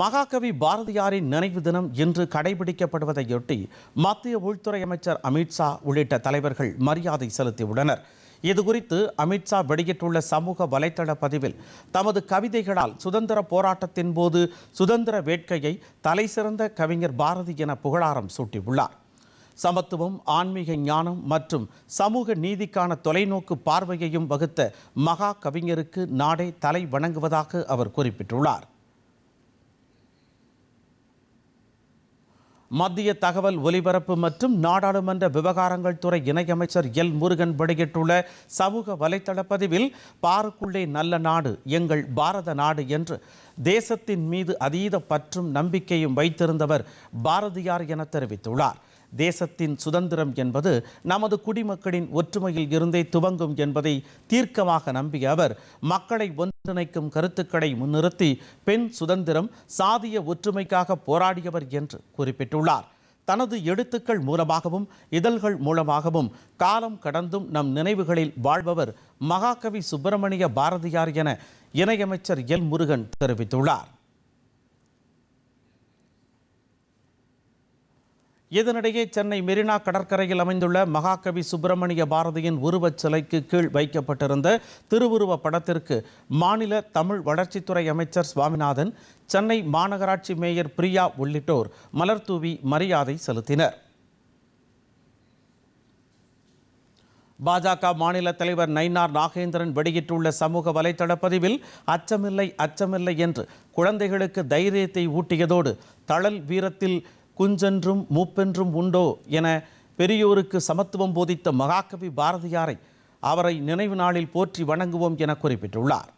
மகாகவி பாரதியாரின் நினைவு தினம் இன்று கடைபிடிக்கப்படுவதையொட்டி மத்திய உள்துறை அமைச்சர் அமித்ஷா உள்ளிட்ட தலைவர்கள் மரியாதை செலுத்தியுள்ளனர். இதுகுறித்து அமித்ஷா வெளியிட்டுள்ள சமூக வலைதள பதிவில் தமது கவிதைகளால் சுதந்திர போராட்டத்தின் போது சுதந்திர வேட்கையை தலைசிறந்த கவிஞர் பாரதி என புகழாரம் சூட்டியுள்ளார். சமத்துவம் ஆன்மீக ஞானம் மற்றும் சமூக நீதிக்கான தொலைநோக்கு பார்வையையும் வகுத்த மகா கவிஞருக்கு நாடே தலை வணங்குவதாக அவர் குறிப்பிட்டுள்ளார். மத்திய தகவல் ஒலிபரப்பு மற்றும் நாடாளுமன்ற விவகாரங்கள் துறை இணையமைச்சர் எல் முருகன் வெளியிட்டுள்ள சமூக வலைதள பதிவில் பாருக்குள்ளே நல்ல நாடு எங்கள் பாரத நாடு என்று தேசத்தின் மீது அதீத பற்றும் நம்பிக்கையும் வைத்திருந்தவர் பாரதியார் என தெரிவித்துள்ளார். தேசத்தின் சுதந்திரம் என்பது நமது குடிமக்களின் ஒற்றுமையில் இருந்தே துவங்கும் என்பதை தீர்க்கமாக நம்பிய அவர் மக்களை ஒன்றிணைக்கும் கருத்துக்களை முன்னிறுத்தி பெண் சுதந்திரம் சாதிய ஒற்றுமைக்காக போராடியவர் என்று குறிப்பிட்டுள்ளார். தனது எழுத்துக்கள் மூலமாகவும் இதழ்கள் மூலமாகவும் காலம் கடந்தும் நம் நினைவுகளில் வாழ்பவர் மகாகவி சுப்பிரமணிய பாரதியார் என இணையமைச்சர் எல் முருகன் தெரிவித்துள்ளார். இதனிடையே சென்னை மெரினா கடற்கரையில் அமைந்துள்ள மகாகவி சுப்பிரமணிய பாரதியின் உருவச் சிலைக்கு கீழ் வைக்கப்பட்டிருந்த திருவுருவ படத்திற்கு மாநில தமிழ் வளர்ச்சித்துறை அமைச்சர் சுவாமிநாதன் சென்னை மாநகராட்சி மேயர் பிரியா உள்ளிட்டோர் மலர்தூவி மரியாதை செலுத்தினர். பாஜக மாநில தலைவர் நயினார் நாகேந்திரன் வெளியிட்டுள்ள சமூக வலைதள பதிவில் அச்சமில்லை அச்சமில்லை என்று குழந்தைகளுக்கு தைரியத்தை ஊட்டியதோடு தளல் வீரத்தில் குஞ்சென்றும் மூப்பென்றும் உண்டோ என பெரியோருக்கு சமத்துவம் போதித்த மகாகவி பாரதியாரை அவரை நினைவு நாளில் போற்றி வணங்குவோம் என குறிப்பிட்டுள்ளார்.